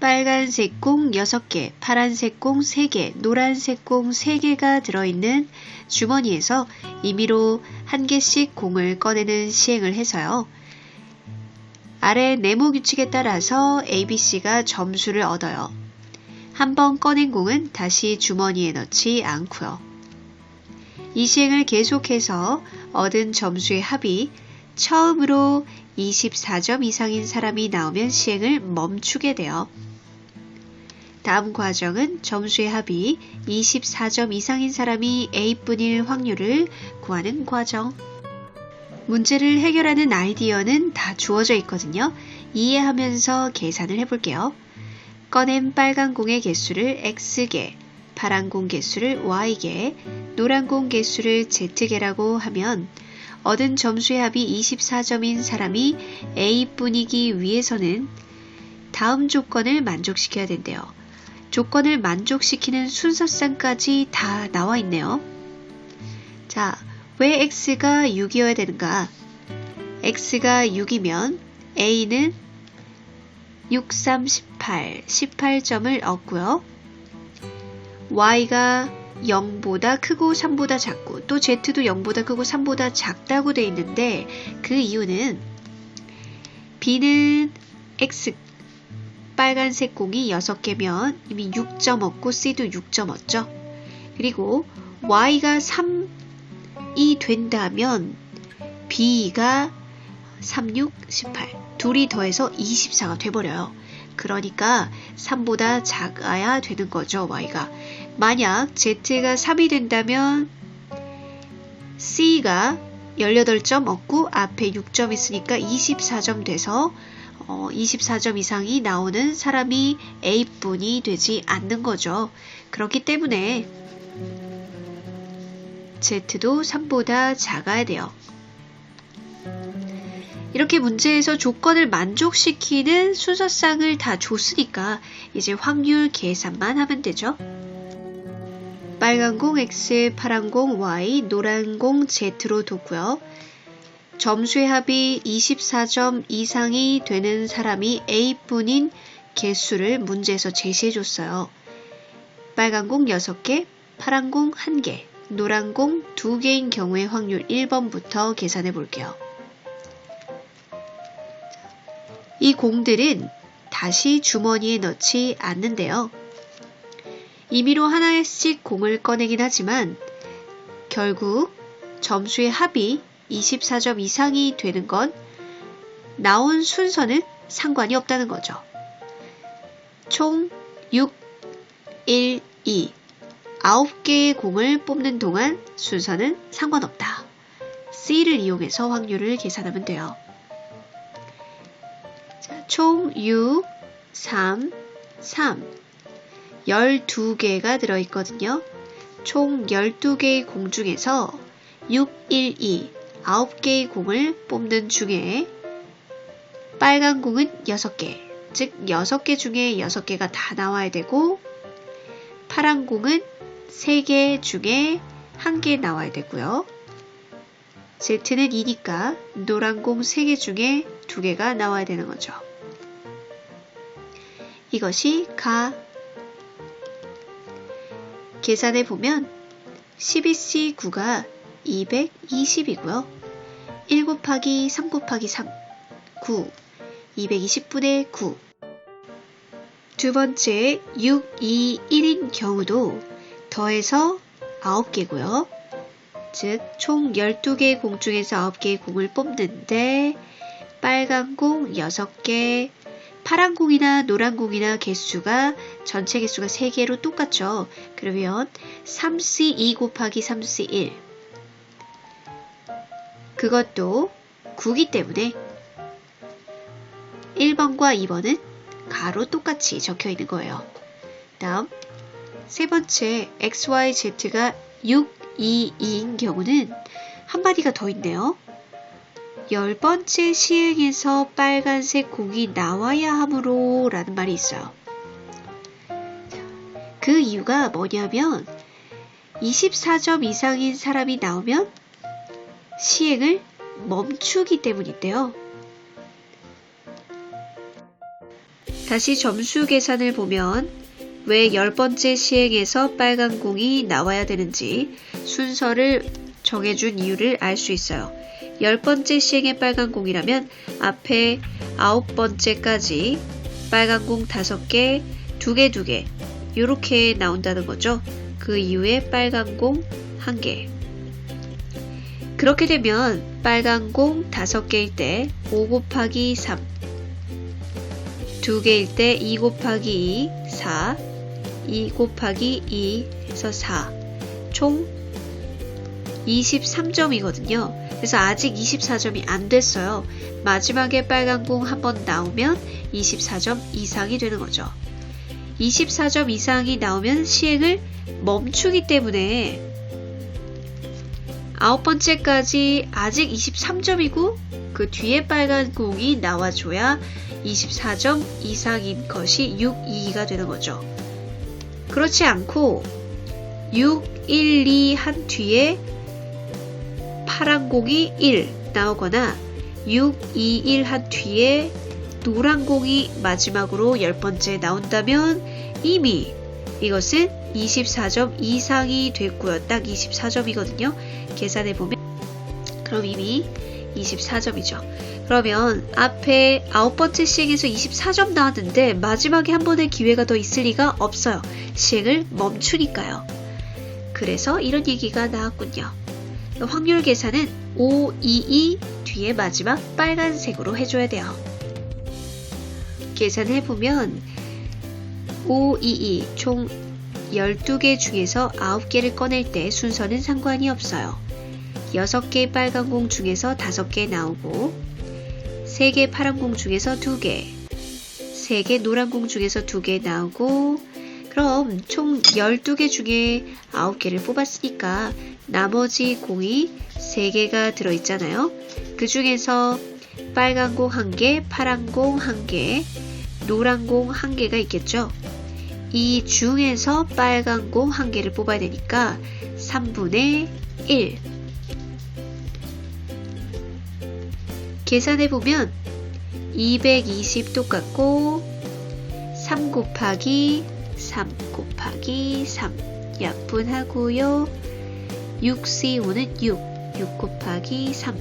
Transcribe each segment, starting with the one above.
빨간색 공 6개, 파란색 공 3개, 노란색 공 3개가 들어있는 주머니에서 임의로 한 개씩 공을 꺼내는 시행을 해서요. 아래 네모 규칙에 따라서 ABC가 점수를 얻어요. 한 번 꺼낸 공은 다시 주머니에 넣지 않고요. 이 시행을 계속해서 얻은 점수의 합이 처음으로 24점 이상인 사람이 나오면 시행을 멈추게 돼요. 다음 과정은 점수의 합이 24점 이상인 사람이 A뿐일 확률을 구하는 과정. 문제를 해결하는 아이디어는 다 주어져 있거든요. 이해하면서 계산을 해볼게요. 꺼낸 빨간 공의 개수를 X개, 파란 공 개수를 Y개, 노란 공 개수를 Z개라고 하면 얻은 점수의 합이 24점인 사람이 A뿐이기 위해서는 다음 조건을 만족시켜야 된대요. 조건을 만족시키는 순서상까지 다 나와 있네요. 자, 왜 x가 6이어야 되는가? x가 6이면 a는 6, 3, 18, 18점을 얻고요. y가 0보다 크고 3보다 작고 또 z도 0보다 크고 3보다 작다고 돼 있는데 그 이유는 b는 x 빨간색 공이 6개면 이미 6점 얻고 C도 6점 얻죠. 그리고 Y가 3이 된다면 B가 3, 6, 18 둘이 더해서 24가 돼버려요. 그러니까 3보다 작아야 되는 거죠, Y가. 만약 Z가 3이 된다면 C가 18점 얻고 앞에 6점 있으니까 24점 돼서 어, 24점 이상이 나오는 사람이 A뿐이 되지 않는 거죠. 그렇기 때문에 Z도 3보다 작아야 돼요. 이렇게 문제에서 조건을 만족시키는 순서상을 다 줬으니까 이제 확률 계산만 하면 되죠. 빨간 공 X, 파란 공 Y, 노란 공 Z로 뒀고요. 점수의 합이 24점 이상이 되는 사람이 A뿐인 개수를 문제에서 제시해 줬어요. 빨간 공 6개, 파란 공 1개, 노란 공 2개인 경우의 확률 1번부터 계산해 볼게요. 이 공들은 다시 주머니에 넣지 않는데요. 임의로 하나씩 공을 꺼내긴 하지만 결국 점수의 합이 24점 이상이 되는 건 나온 순서는 상관이 없다는 거죠. 총 6, 1, 2 9개의 공을 뽑는 동안 순서는 상관없다. C를 이용해서 확률을 계산하면 돼요. 자, 총 6, 3, 3 12개가 들어있거든요. 총 12개의 공 중에서 6, 1, 2 9개의 공을 뽑는 중에 빨간 공은 6개, 즉 6개 중에 6개가 다 나와야 되고 파란 공은 3개 중에 1개 나와야 되고요. Z는 2니까 노란 공 3개 중에 2개가 나와야 되는 거죠. 이것이 가. 계산해 보면 12C9가 220이고요. 1 곱하기 3 곱하기 3, 9, 220분의 9. 두 번째 6, 2, 1인 경우도 더해서 9개고요. 즉, 총 12개의 공 중에서 9개의 공을 뽑는데, 빨간 공 6개, 파란 공이나 노란 공이나 개수가 전체 개수가 3개로 똑같죠. 그러면 3C2 곱하기 3C1 그것도 9기 때문에 1번과 2번은 가로 똑같이 적혀 있는 거예요. 다음 세 번째 XYZ가 6, 2, 2인 경우는 한 마디가 더 있네요. 열 번째 시행에서 빨간색 공이 나와야 하므로 라는 말이 있어요. 그 이유가 뭐냐면 24점 이상인 사람이 나오면 시행을 멈추기 때문인데요. 다시 점수 계산을 보면 왜열 번째 시행에서 빨간 공이 나와야 되는지 순서를 정해준 이유를 알 수 있어요. 열 번째 시행의 빨간 공이라면 앞에 아홉 번째까지 빨간 공 다섯 개, 두 개, 두 개, 이렇게 나온다는 거죠. 그 이후에 빨간 공한 개. 그렇게 되면 빨간 공 다섯 개일 때 5 곱하기 3, 두 개일 때 2 곱하기 2, 4, 2 곱하기 2 해서 4, 총 23점이거든요. 그래서 아직 24점이 안 됐어요. 마지막에 빨간 공 한 번 나오면 24점 이상이 되는 거죠. 24점 이상이 나오면 시행을 멈추기 때문에 아홉 번째까지 아직 23점이고 그 뒤에 빨간 공이 나와줘야 24점 이상인 것이 6, 2가 되는 거죠. 그렇지 않고 6, 1, 2 한 뒤에 파란 공이 1 나오거나 6, 2, 1 한 뒤에 노란 공이 마지막으로 열 번째 나온다면 이미 이것은 24점 이상이 됐고요. 딱 24점이거든요. 계산해 보면 그럼 이미 24점이죠. 그러면 앞에 아홉 번째 시행에서 24점 나왔는데 마지막에 한 번의 기회가 더 있을 리가 없어요. 시행을 멈추니까요. 그래서 이런 얘기가 나왔군요. 확률 계산은 5, 2, 2 뒤에 마지막 빨간색으로 해줘야 돼요. 계산해보면 5, 2, 2총 12개 중에서 9개를 꺼낼 때 순서는 상관이 없어요. 6개 빨간 공 중에서 5개 나오고 3개 파란 공 중에서 2개 3개 노란 공 중에서 2개 나오고 그럼 총 12개 중에 9개를 뽑았으니까 나머지 공이 3개가 들어있잖아요. 그 중에서 빨간 공 1개, 파란 공 1개, 노란 공 1개가 있겠죠. 이 중에서 빨간 공 1개를 뽑아야 되니까 3분의 1 계산해보면 220 똑같고 3 곱하기 3 곱하기 3 약분하고요. 6C5는 6, 6 곱하기 3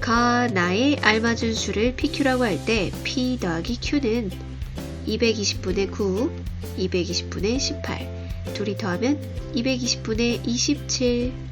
가 나의 알맞은 수를 PQ라고 할 때 P 더하기 Q는 220분의 9, 220분의 18 둘이 더하면 220분의 27